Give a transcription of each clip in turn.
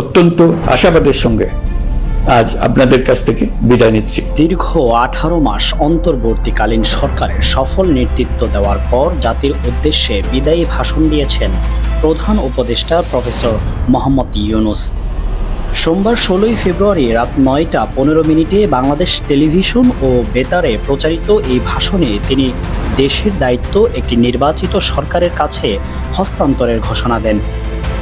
অত্যন্ত আশাবাদের সঙ্গে আজ আপনাদের কাছ থেকে বিদায় নিচ্ছি। দীর্ঘ আঠারো মাস অন্তর্বর্তীকালীন সরকারের সফল নেতৃত্ব দেওয়ার পর জাতির উদ্দেশ্যে বিদায়ী ভাষণ দিয়েছেন প্রধান উপদেষ্টা প্রফেসর মোহাম্মদ ইউনুস। সোমবার ষোলোই ফেব্রুয়ারি রাত নয়টা পনেরো মিনিটে বাংলাদেশ টেলিভিশন ও বেতারে প্রচারিত এই ভাষণে তিনি দেশের দায়িত্ব একটি নির্বাচিত সরকারের কাছে হস্তান্তরের ঘোষণা দেন।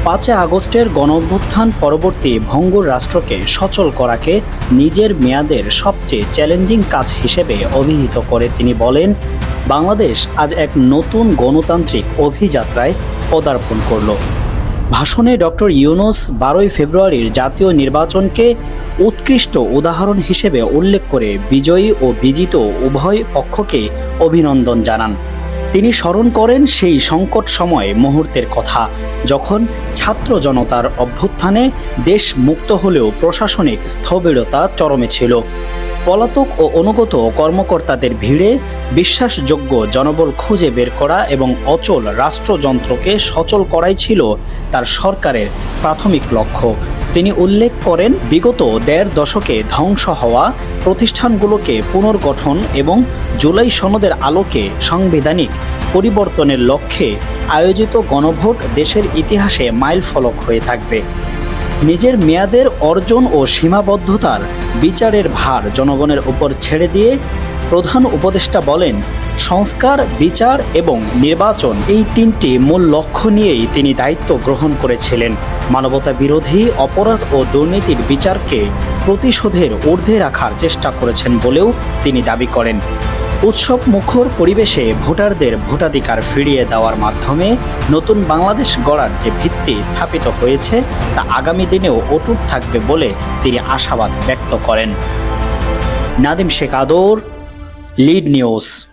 পাঁচই আগস্টের গণঅভ্যুত্থান পরবর্তী ভঙ্গুর রাষ্ট্রকে সচল করাকে নিজের মেয়াদের সবচেয়ে চ্যালেঞ্জিং কাজ হিসেবে অভিহিত করে তিনি বলেন, বাংলাদেশ আজ এক নতুন গণতান্ত্রিক অভিযাত্রায় পদার্পণ করল। ভাষণে ডক্টর ইউনুস বারোই ফেব্রুয়ারির জাতীয় নির্বাচনকে উৎকৃষ্ট উদাহরণ হিসেবে উল্লেখ করে বিজয়ী ও বিজিত উভয় পক্ষকে অভিনন্দন জানান। তিনি স্মরণ করেন সেই সংকট সময় মুহূর্তের কথা, যখন ছাত্র জনতার অভ্যুত্থানে দেশ মুক্ত হলেও প্রশাসনিক স্থবিরতা চরমে ছিল। পলাতক ও অনুগত কর্মকর্তাদের ভিড়ে বিশ্বাসযোগ্য জনবল খুঁজে বের করা এবং অচল রাষ্ট্রযন্ত্রকে সচল করাই ছিল তার সরকারের প্রাথমিক লক্ষ্য। তিনি উল্লেখ করেন, বিগত দেড় দশকে ধ্বংস হওয়া প্রতিষ্ঠানগুলোকে পুনর্গঠন এবং জুলাই সনদের আলোকে সাংবিধানিক পরিবর্তনের লক্ষ্যে আয়োজিত গণভোট দেশের ইতিহাসে মাইলফলক হয়ে থাকবে। নিজের মেয়াদের অর্জন ও সীমাবদ্ধতার বিচারের ভার জনগণের উপর ছেড়ে দিয়ে প্রধান উপদেষ্টা বলেন, সংস্কার, বিচার এবং নির্বাচন এই তিনটি মূল লক্ষ্য নিয়েই তিনি দায়িত্ব গ্রহণ করেছিলেন। মানবতা বিরোধী, অপরাধ ও দুর্নীতির বিচারকে প্রতিশোধের ঊর্ধ্বে রাখার চেষ্টা করেছেন বলেও তিনি দাবি করেন। উৎসব মুখর পরিবেশে ভোটারদের ভোটাধিকার ফিরিয়ে দেওয়ার মাধ্যমে নতুন বাংলাদেশ গড়ার যে ভিত্তি স্থাপিত হয়েছে, তা আগামী দিনেও অটুট থাকবে বলে তিনি আশাবাদ ব্যক্ত করেন। নাদিম শেখ আদর, লিড নিউজ।